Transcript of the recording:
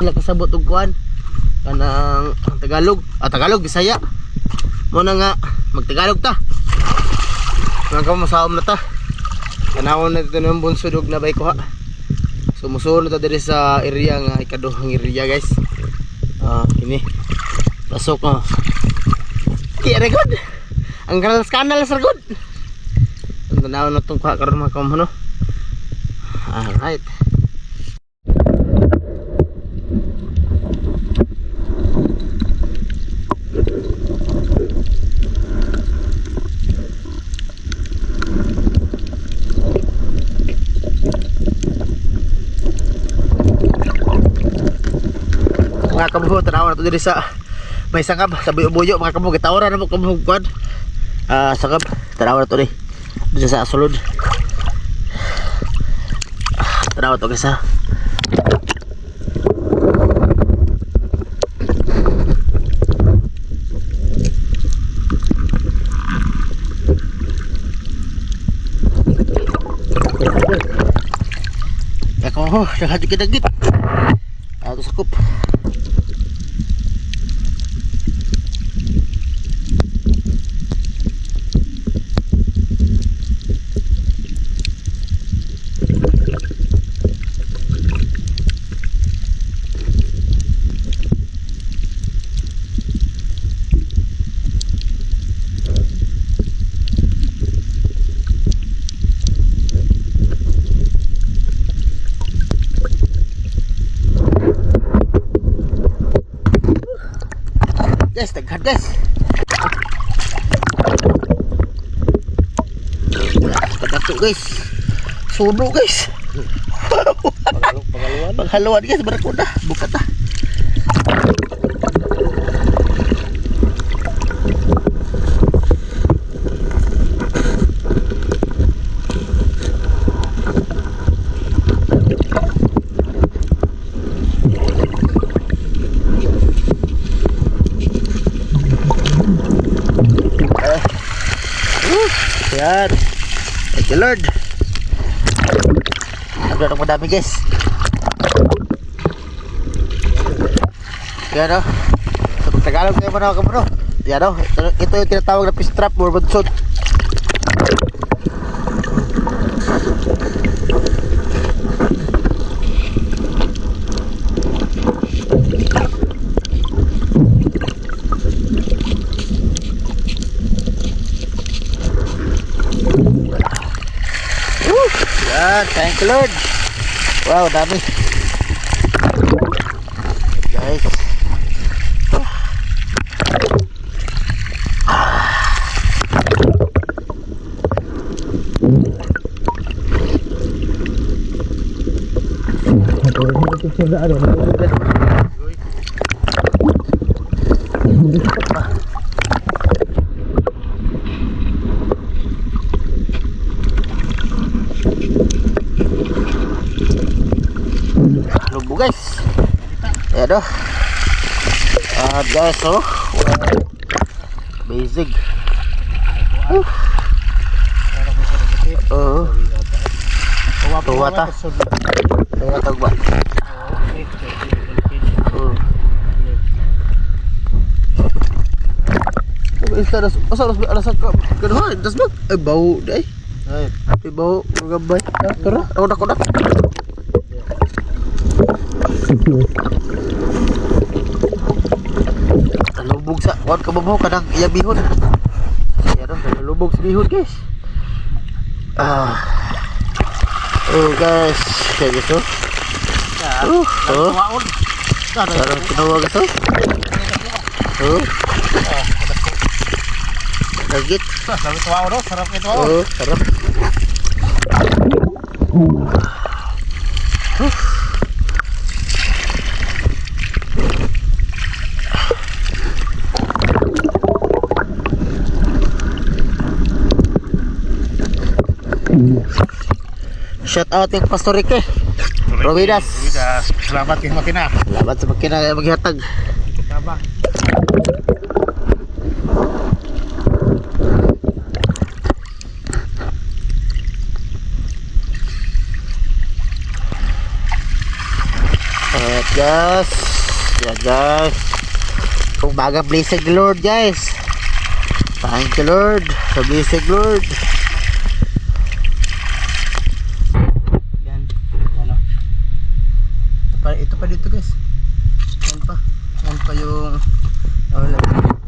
sila kasabot og kuan kanang Tagalog. Ah Tagalog Bisaya. Mo na nga magtagalog ta. Mga kamasaom na ta. Kanawon na dito ng bunsudog na bay ko ha. Sumusunod ta diri sa area nga ikaduhang area guys. Ah ini. Pasok ah. Kaya good. Ang kanal kanal sir good. Ang tanawon na itong kuha karon mga kamano alright mga kabuho tanawa na diri sa may sangab sa buyo-buyo mga kabuho gitawra na mo kabuho kuan ah sangab tanawa na to diri sa sulod Ah, tanawa to guys ha Ako ho, nahadyo kitagit. Ato sakop. Guys, taghad guys. Pagkato guys. Suno guys. Pangaluan. Paghaluan guys, barakuda. Buka ta. Yan. Thank you Lord. Sabi na madami guys. Yan o. Sa Tagalog kayo mga kamano. Yan o. Ito, ito yung tinatawag na fish trap or bansot. Yan. Thank you Lord. Wow, dami. Guys. turbo guys. Ya doh uh, guys o wow. basic. Uh. Uh. tuwa ta tuwa ta ba eh bau deh eh bau Kalubog sa kuan ka mo kadang iya bihon. Iya, Pero kalubog sa bihon guys. Ah. Oh guys, kaya gusto. Gitu. Uh, oh. Parang kinuwag ito. Oh. Lagit. Lagit wow no, sarap ito. Oh, sarap. Uh. Shout out yung Pastor Rique. Providas. Providas. Salamat kay makina. Salamat sa makina maghatag. Tama. Alright guys. Yeah guys. Umaga blessed the Lord guys. Thank you Lord. Blessed Lord. Yan. Ano. Ito pa, ito pa dito guys. Yan pa. Yan pa yung... Oh,